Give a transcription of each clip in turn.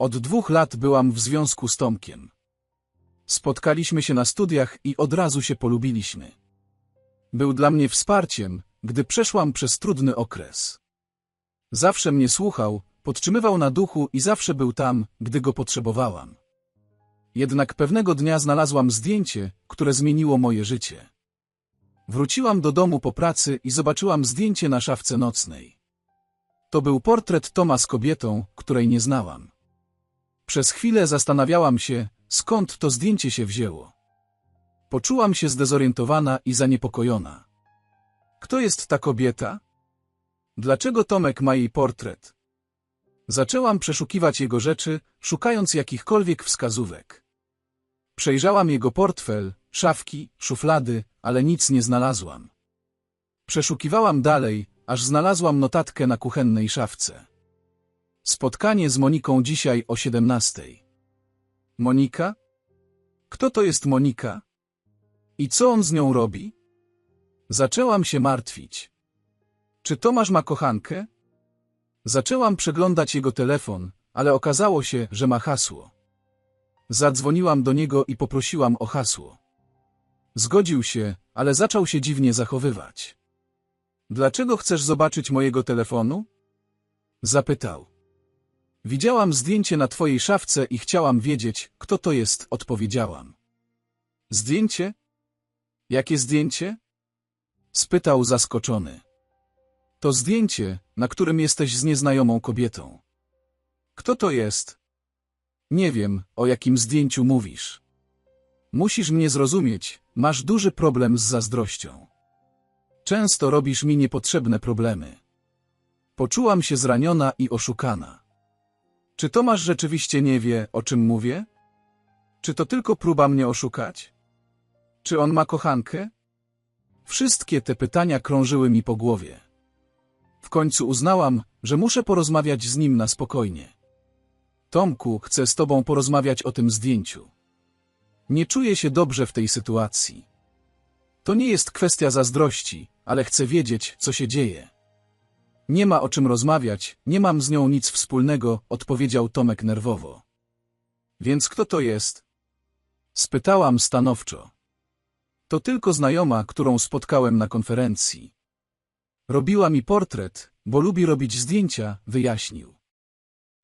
Od dwóch lat byłam w związku z Tomkiem. Spotkaliśmy się na studiach i od razu się polubiliśmy. Był dla mnie wsparciem, gdy przeszłam przez trudny okres. Zawsze mnie słuchał, podtrzymywał na duchu i zawsze był tam, gdy go potrzebowałam. Jednak pewnego dnia znalazłam zdjęcie, które zmieniło moje życie. Wróciłam do domu po pracy i zobaczyłam zdjęcie na szafce nocnej. To był portret Toma z kobietą, której nie znałam. Przez chwilę zastanawiałam się, skąd to zdjęcie się wzięło. Poczułam się zdezorientowana i zaniepokojona. Kto jest ta kobieta? Dlaczego Tomek ma jej portret? Zaczęłam przeszukiwać jego rzeczy, szukając jakichkolwiek wskazówek. Przejrzałam jego portfel, szafki, szuflady, ale nic nie znalazłam. Przeszukiwałam dalej, aż znalazłam notatkę na kuchennej szafce. Spotkanie z Moniką dzisiaj o 17. Monika? Kto to jest Monika? I co on z nią robi? Zaczęłam się martwić. Czy Tomasz ma kochankę? Zaczęłam przeglądać jego telefon, ale okazało się, że ma hasło. Zadzwoniłam do niego i poprosiłam o hasło. Zgodził się, ale zaczął się dziwnie zachowywać. Dlaczego chcesz zobaczyć mojego telefonu? Zapytał. Widziałam zdjęcie na twojej szafce i chciałam wiedzieć, kto to jest, odpowiedziałam. Zdjęcie? Jakie zdjęcie? Spytał zaskoczony. To zdjęcie, na którym jesteś z nieznajomą kobietą. Kto to jest? Nie wiem, o jakim zdjęciu mówisz. Musisz mnie zrozumieć, masz duży problem z zazdrością. Często robisz mi niepotrzebne problemy. Poczułam się zraniona i oszukana. Czy Tomasz rzeczywiście nie wie, o czym mówię? Czy to tylko próba mnie oszukać? Czy on ma kochankę? Wszystkie te pytania krążyły mi po głowie. W końcu uznałam, że muszę porozmawiać z nim na spokojnie. Tomku, chcę z tobą porozmawiać o tym zdjęciu. Nie czuję się dobrze w tej sytuacji. To nie jest kwestia zazdrości, ale chcę wiedzieć, co się dzieje. Nie ma o czym rozmawiać, nie mam z nią nic wspólnego, odpowiedział Tomek nerwowo. Więc kto to jest? Spytałam stanowczo. To tylko znajoma, którą spotkałem na konferencji. Robiła mi portret, bo lubi robić zdjęcia, wyjaśnił.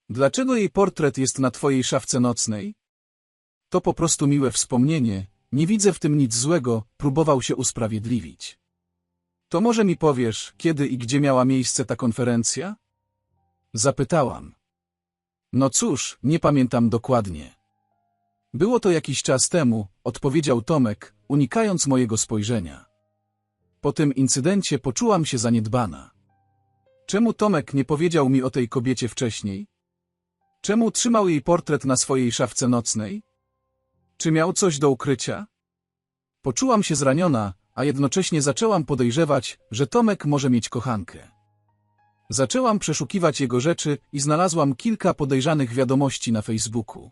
Dlaczego jej portret jest na twojej szafce nocnej? To po prostu miłe wspomnienie, nie widzę w tym nic złego, próbował się usprawiedliwić. To może mi powiesz, kiedy i gdzie miała miejsce ta konferencja? Zapytałam. No cóż, nie pamiętam dokładnie. Było to jakiś czas temu, odpowiedział Tomek, unikając mojego spojrzenia. Po tym incydencie poczułam się zaniedbana. Czemu Tomek nie powiedział mi o tej kobiecie wcześniej? Czemu trzymał jej portret na swojej szafce nocnej? Czy miał coś do ukrycia? Poczułam się zraniona, a jednocześnie zaczęłam podejrzewać, że Tomek może mieć kochankę. Zaczęłam przeszukiwać jego rzeczy i znalazłam kilka podejrzanych wiadomości na Facebooku.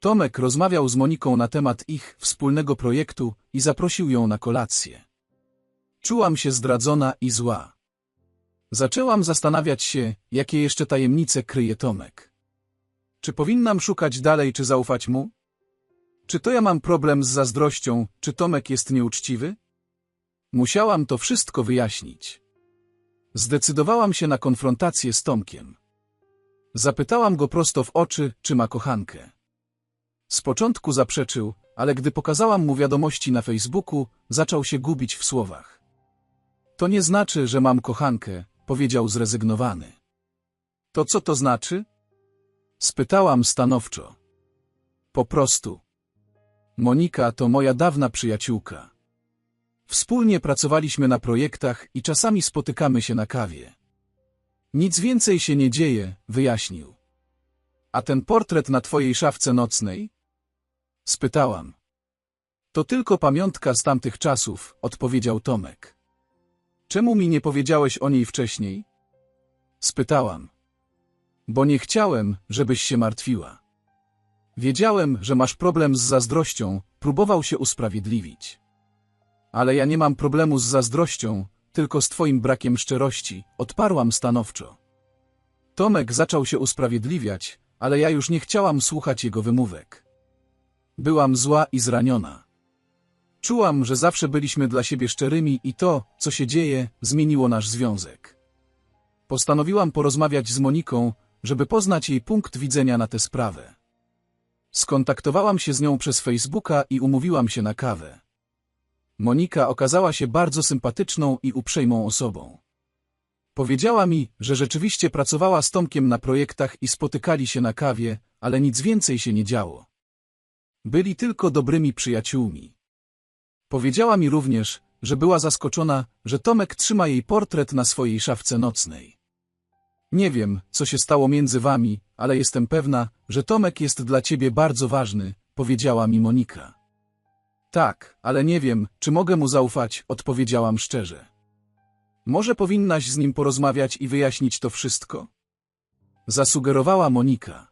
Tomek rozmawiał z Moniką na temat ich wspólnego projektu i zaprosił ją na kolację. Czułam się zdradzona i zła. Zaczęłam zastanawiać się, jakie jeszcze tajemnice kryje Tomek. Czy powinnam szukać dalej, czy zaufać mu? Czy to ja mam problem z zazdrością, czy Tomek jest nieuczciwy? Musiałam to wszystko wyjaśnić. Zdecydowałam się na konfrontację z Tomkiem. Zapytałam go prosto w oczy, czy ma kochankę. Z początku zaprzeczył, ale gdy pokazałam mu wiadomości na Facebooku, zaczął się gubić w słowach. To nie znaczy, że mam kochankę, powiedział zrezygnowany. To co to znaczy? Spytałam stanowczo. Po prostu. Monika to moja dawna przyjaciółka. Wspólnie pracowaliśmy na projektach i czasami spotykamy się na kawie. Nic więcej się nie dzieje, wyjaśnił. A ten portret na twojej szafce nocnej? Spytałam. To tylko pamiątka z tamtych czasów, odpowiedział Tomek. Czemu mi nie powiedziałeś o niej wcześniej? Spytałam. Bo nie chciałem, żebyś się martwiła. Wiedziałem, że masz problem z zazdrością, próbował się usprawiedliwić. Ale ja nie mam problemu z zazdrością, tylko z twoim brakiem szczerości, odparłam stanowczo. Tomek zaczął się usprawiedliwiać, ale ja już nie chciałam słuchać jego wymówek. Byłam zła i zraniona. Czułam, że zawsze byliśmy dla siebie szczerymi i to, co się dzieje, zmieniło nasz związek. Postanowiłam porozmawiać z Moniką, żeby poznać jej punkt widzenia na tę sprawę. Skontaktowałam się z nią przez Facebooka i umówiłam się na kawę. Monika okazała się bardzo sympatyczną i uprzejmą osobą. Powiedziała mi, że rzeczywiście pracowała z Tomkiem na projektach i spotykali się na kawie, ale nic więcej się nie działo. Byli tylko dobrymi przyjaciółmi. Powiedziała mi również, że była zaskoczona, że Tomek trzyma jej portret na swojej szafce nocnej. Nie wiem, co się stało między wami, ale jestem pewna, że Tomek jest dla ciebie bardzo ważny, powiedziała mi Monika. Tak, ale nie wiem, czy mogę mu zaufać, odpowiedziałam szczerze. Może powinnaś z nim porozmawiać i wyjaśnić to wszystko? Zasugerowała Monika.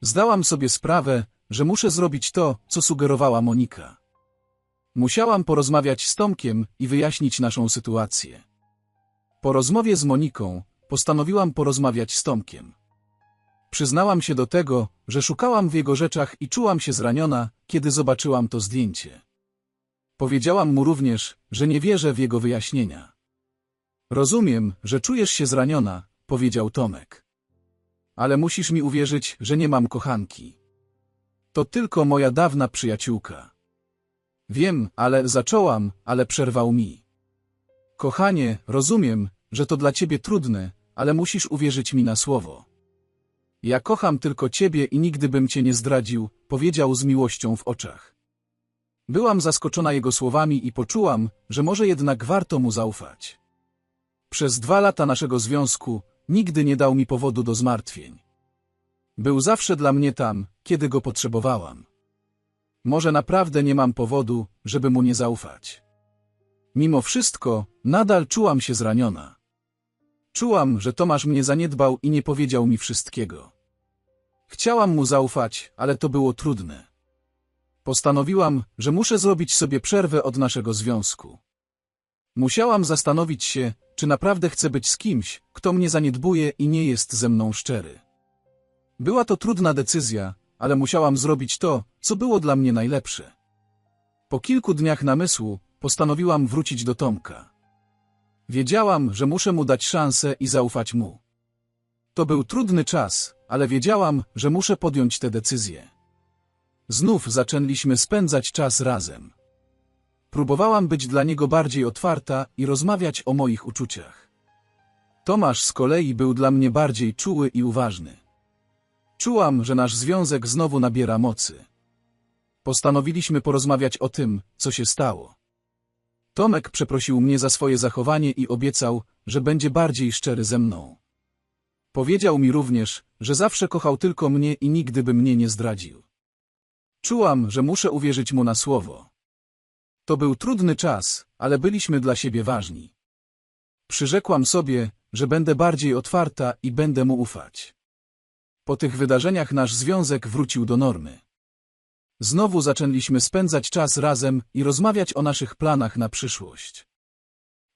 Zdałam sobie sprawę, że muszę zrobić to, co sugerowała Monika. Musiałam porozmawiać z Tomkiem i wyjaśnić naszą sytuację. Po rozmowie z Moniką postanowiłam porozmawiać z Tomkiem. Przyznałam się do tego, że szukałam w jego rzeczach i czułam się zraniona, kiedy zobaczyłam to zdjęcie. Powiedziałam mu również, że nie wierzę w jego wyjaśnienia. Rozumiem, że czujesz się zraniona, powiedział Tomek. Ale musisz mi uwierzyć, że nie mam kochanki. To tylko moja dawna przyjaciółka. Wiem, ale zacząłam, ale przerwał mi. Kochanie, rozumiem, że to dla ciebie trudne, ale musisz uwierzyć mi na słowo. Ja kocham tylko ciebie i nigdy bym cię nie zdradził, powiedział z miłością w oczach. Byłam zaskoczona jego słowami i poczułam, że może jednak warto mu zaufać. Przez dwa lata naszego związku nigdy nie dał mi powodu do zmartwień. Był zawsze dla mnie tam, kiedy go potrzebowałam. Może naprawdę nie mam powodu, żeby mu nie zaufać. Mimo wszystko, nadal czułam się zraniona. Czułam, że Tomasz mnie zaniedbał i nie powiedział mi wszystkiego. Chciałam mu zaufać, ale to było trudne. Postanowiłam, że muszę zrobić sobie przerwę od naszego związku. Musiałam zastanowić się, czy naprawdę chcę być z kimś, kto mnie zaniedbuje i nie jest ze mną szczery. Była to trudna decyzja, ale musiałam zrobić to, co było dla mnie najlepsze. Po kilku dniach namysłu postanowiłam wrócić do Tomka. Wiedziałam, że muszę mu dać szansę i zaufać mu. To był trudny czas, ale wiedziałam, że muszę podjąć tę decyzję. Znów zaczęliśmy spędzać czas razem. Próbowałam być dla niego bardziej otwarta i rozmawiać o moich uczuciach. Tomasz z kolei był dla mnie bardziej czuły i uważny. Czułam, że nasz związek znowu nabiera mocy. Postanowiliśmy porozmawiać o tym, co się stało. Tomek przeprosił mnie za swoje zachowanie i obiecał, że będzie bardziej szczery ze mną. Powiedział mi również, że zawsze kochał tylko mnie i nigdy by mnie nie zdradził. Czułam, że muszę uwierzyć mu na słowo. To był trudny czas, ale byliśmy dla siebie ważni. Przyrzekłam sobie, że będę bardziej otwarta i będę mu ufać. Po tych wydarzeniach nasz związek wrócił do normy. Znowu zaczęliśmy spędzać czas razem i rozmawiać o naszych planach na przyszłość.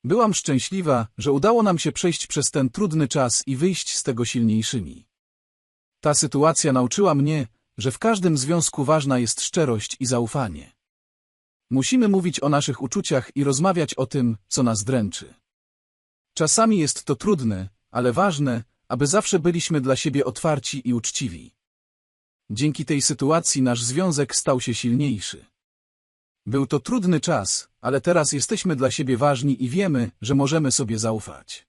Byłam szczęśliwa, że udało nam się przejść przez ten trudny czas i wyjść z tego silniejszymi. Ta sytuacja nauczyła mnie, że w każdym związku ważna jest szczerość i zaufanie. Musimy mówić o naszych uczuciach i rozmawiać o tym, co nas dręczy. Czasami jest to trudne, ale ważne, aby zawsze byliśmy dla siebie otwarci i uczciwi. Dzięki tej sytuacji nasz związek stał się silniejszy. Był to trudny czas, ale teraz jesteśmy dla siebie ważni i wiemy, że możemy sobie zaufać.